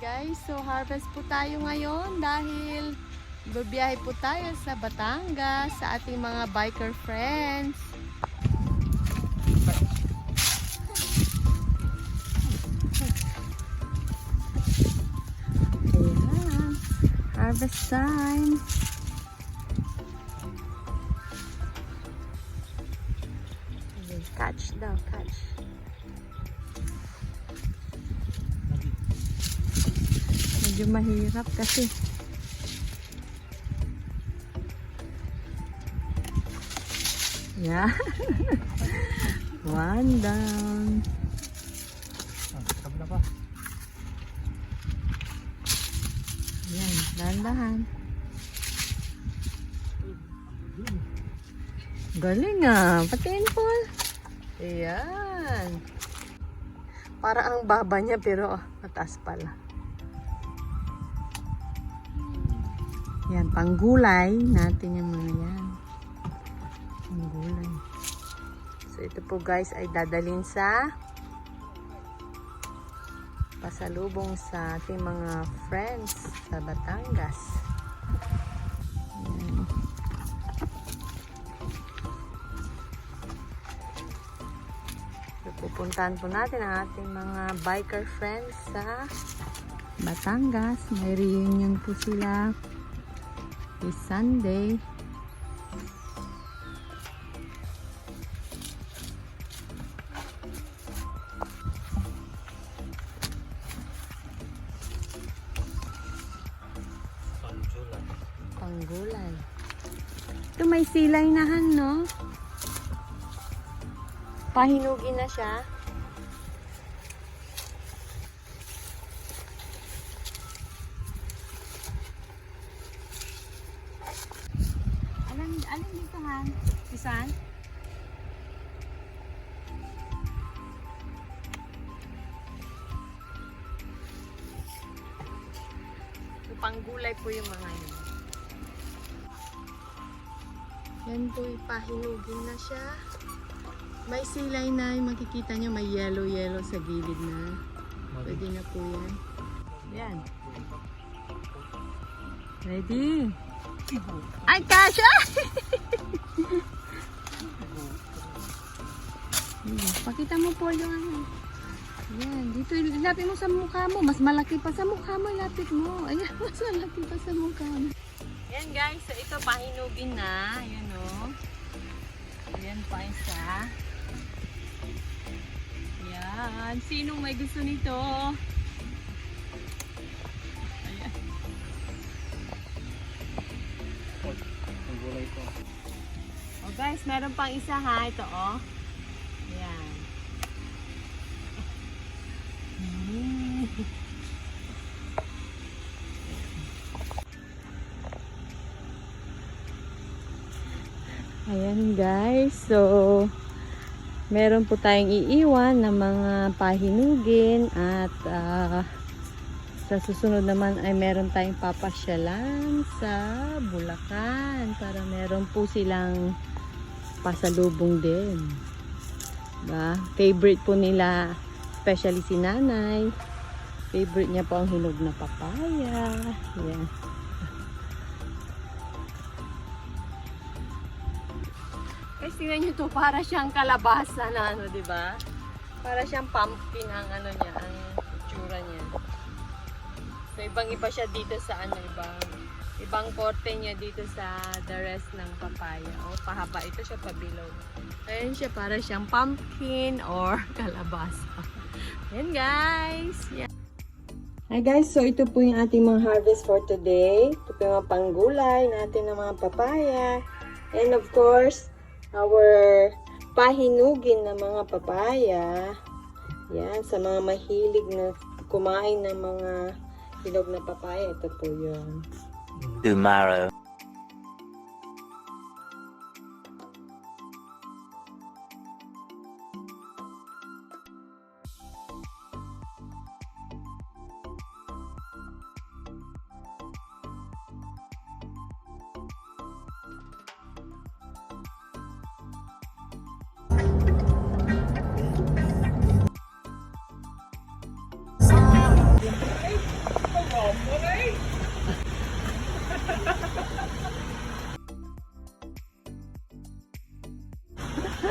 guys, so harvest po tayo ngayon dahil babiyahe po tayo sa Batangas sa ating mga biker friends. Ayan, harvest time. Ayan, Catch daw, catch. Medyo mahirap kasi. Yeah. One down. Ah. Yan, dahan-dahan. Galing ah. Patingin po. Ayan. Para ang baba niya pero ah, mataas pala. Yan, panggulay natin yung mga yan. Panggulay. So ito po guys ay dadalhin sa pasalubong sa ating mga friends sa Batangas. Ayan. So, pupuntahan po natin ang ating mga biker friends sa Batangas. May reunion po sila this Sunday. Panggulay. Ito may silay na han, no? Pahinugin na siya. Han? Isan? So, panggulay po yung mga yun. Yan po, ipahinugin na siya. May silay na, yung makikita nyo, may yellow-yellow sa gilid na. Pwede na po yan. Yan. Ready? Ay, kasha! Ayan, Pakita mo po yung ano. Yan, dito ilapit mo sa mukha mo. Mas malaki pa sa mukha mo, ilapit mo. Ayan, mas malaki pa sa mukha mo. Yan guys, so ito pahinugin na. Ayan o. Ayan pa isa. Yan. Sinong may gusto nito? Guys, meron pang isa ha. Ito oh. Ayan. Ayan guys, so meron po tayong iiwan ng mga pahinugin at ah, sa susunod naman ay meron tayong papasyalan sa Bulacan para meron po silang pasalubong din. Diba? Favorite po nila, especially si nanay. Favorite niya po ang hinog na papaya. Yan. Guys, tingnan nyo to, para siyang kalabasa na ano, di ba? Para siyang pumpkin ang ano niya, ang itsura niya. So, ibang iba siya dito sa ano, ibang ibang korte niya dito sa the rest ng papaya. O, pahaba ito siya pabilaw. Ayan siya, para siyang pumpkin or kalabasa. Ayan guys! Yan. Hi guys, so ito po yung ating mga harvest for today. Ito po yung mga panggulay natin ng mga papaya. And of course, our pahinugin ng mga papaya. Yan, sa mga mahilig na kumain ng mga hinog na papaya, ito po yun. Tomorrow.